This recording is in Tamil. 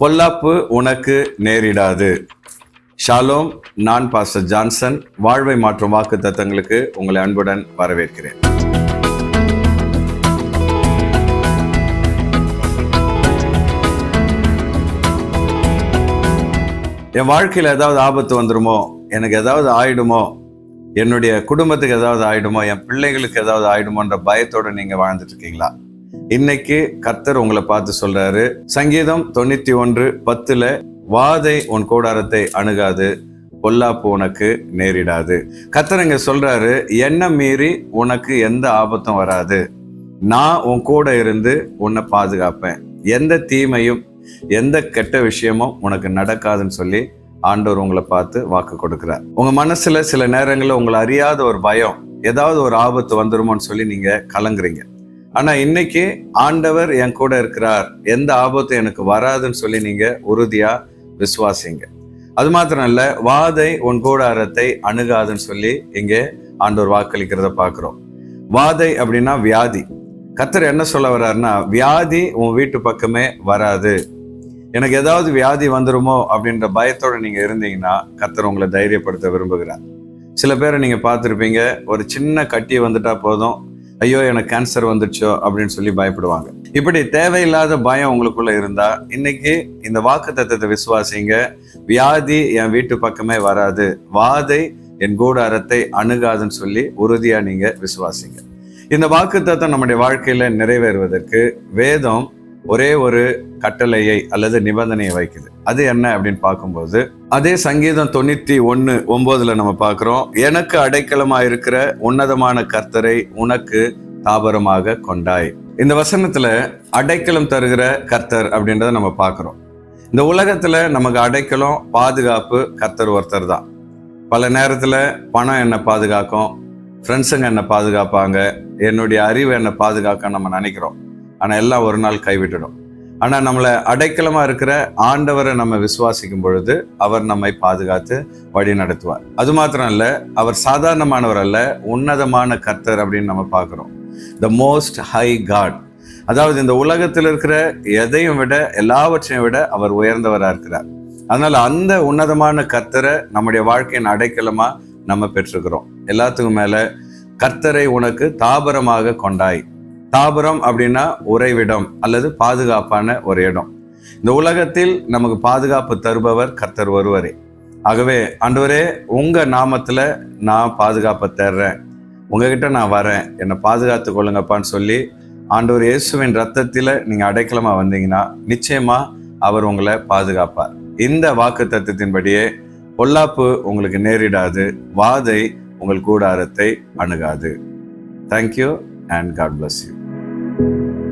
பொல்லாப்பு உனக்கு நேரிடாது. ஷாலோம் நான் பாஸ்டர் ஜான்சன். வாழ்வை மாற்றும் வாக்கு தத்தங்களுக்கு உங்களை அன்புடன் வரவேற்கிறேன். என் வாழ்க்கையில் ஏதாவது ஆபத்து வந்துடுமோ எனக்கு ஏதாவது ஆயிடுமோ? என்னுடைய குடும்பத்துக்கு ஏதாவது ஆயிடுமோ? என் பிள்ளைகளுக்கு ஏதாவது ஆயிடுமோன்ற பயத்தோடு நீங்கள் வாழ்ந்துட்டு இருக்கீங்களா? இன்னைக்கு கர்த்தர் உங்களை பார்த்து சொல்றாரு. சங்கீதம் தொண்ணூத்தி ஒன்று பத்துல வாதை உன் கூடாரத்தை அணுகாது பொல்லாப்பு உனக்கு நேரிடாது. கர்த்தர் இங்க சொல்றாரு என்ன மீறி உனக்கு எந்த ஆபத்தும் வராது. நான் உன் கூட இருந்து உன்னை பாதுகாப்பேன். எந்த தீமையும் எந்த கெட்ட விஷயமும் உனக்கு நடக்காதுன்னு சொல்லி ஆண்டவர் உங்களை பார்த்து வாக்கு கொடுக்குறார். உங்க மனசுல சில நேரங்களில் உங்களை அறியாத ஒரு பயம் ஏதாவது ஒரு ஆபத்து வந்துருமோன்னு சொல்லி நீங்க கலங்குறீங்க. ஆனா இன்னைக்கு ஆண்டவர் என் கூட இருக்கிறார். எந்த ஆபத்தும் எனக்கு வராதுன்னு சொல்லி நீங்க உறுதியா விசுவாசிங்க. அது மாத்திரம் இல்ல வாதை உன் கூடாரத்தை அணுகாதுன்னு சொல்லி இங்கே ஆண்டவர் வாக்களிக்கிறத பார்க்குறோம். வாதை அப்படின்னா வியாதி. கத்தர் என்ன சொல்ல வர்றாருன்னா வியாதி உன் வீட்டு பக்கமே வராது. எனக்கு ஏதாவது வியாதி வந்துருமோ அப்படின்ற பயத்தோட நீங்க இருந்தீங்கன்னா கத்தர் உங்களை தைரியப்படுத்த விரும்புகிறார். சில பேரை நீங்க பார்த்துருப்பீங்க ஒரு சின்ன கட்டி வந்துட்டா போதும் ஐயோ எனக்கு கேன்சர் வந்துடுச்சோ அப்படின்னு சொல்லி பயப்படுவாங்க. இப்படி தேவையில்லாத பயம் உங்களுக்குள்ள இருந்தா இன்னைக்கு இந்த வாக்கு தத்துவத்தை விசுவாசிங்க. வியாதி என் வீட்டு பக்கமே வராது. வாதை என் கூடாரத்தை அணுகாதுன்னு சொல்லி உறுதியா நீங்க விசுவாசிங்க. இந்த வாக்கு தத்துவம் நம்முடைய வாழ்க்கையில நிறைவேறுவதற்கு வேதம் ஒரே ஒரு கட்டளையை அல்லது நிபந்தனையை வைக்குது. அது என்ன அப்படின்னு பார்க்கும்போது அதே சங்கீதம் தொண்ணூத்தி ஒன்னு ஒன்பதுல நம்ம பார்க்கிறோம் எனக்கு அடைக்கலமா இருக்கிற உன்னதமான கர்த்தரை உனக்கு தாபரமாக கொண்டாய். இந்த வசனத்துல அடைக்கலம் தருகிற கர்த்தர் அப்படின்றத நம்ம பார்க்கிறோம். இந்த உலகத்துல நமக்கு அடைக்கலம் பாதுகாப்பு கர்த்தர் ஒருத்தர் தான். பல நேரத்துல பணம் என்னை பாதுகாக்கும் ஃப்ரெண்ட்ஸுங்க என்னை பாதுகாப்பாங்க என்னுடைய அறிவு என்னை பாதுகாக்க நம்ம நினைக்கிறோம். ஆனால் எல்லாம் ஒரு நாள் கைவிட்டுடும். ஆனால் நம்மளை அடைக்கலமாக இருக்கிற ஆண்டவரை நம்ம விசுவாசிக்கும் பொழுது அவர் நம்மை பாதுகாத்து வழி நடத்துவார். அது மாத்திரம் இல்லை அவர் சாதாரணமானவர் அல்ல உன்னதமான கர்த்தர் அப்படின்னு நம்ம பார்க்குறோம். த மோஸ்ட் ஹை காட் அதாவது இந்த உலகத்தில் இருக்கிற எதையும் விட எல்லாவற்றையும் விட அவர் உயர்ந்தவராக இருக்கிறார். அதனால் அந்த உன்னதமான கர்த்தரை நம்முடைய வாழ்க்கையின் அடைக்கலமாக நம்ம பெற்றிருக்கிறோம். எல்லாத்துக்கும் மேலே கர்த்தரை உனக்கு தாபரமாக கொண்டாய். தாபரம் அப்படின்னா உறைவிடம் அல்லது பாதுகாப்பான ஒரு இடம். இந்த உலகத்தில் நமக்கு பாதுகாப்பு தருபவர் கர்த்தர் ஒருவரே. ஆகவே ஆண்டவரே உங்கள் நாமத்தில் நான் பாதுகாப்பை தர்றேன். உங்ககிட்ட நான் வரேன். என்னை பாதுகாத்து கொள்ளுங்கப்பான்னு சொல்லி ஆண்டவர் இயேசுவின் ரத்தத்தில் நீங்கள் அடைக்கலமாக வந்தீங்கன்னா நிச்சயமாக அவர் உங்களை பாதுகாப்பார். இந்த வாக்கு தத்துவத்தின்படியே பொல்லாப்பு உங்களுக்கு நேரிடாது வாதை உங்கள் கூடாரத்தை அணுகாது. Thank you and God bless you Thank you.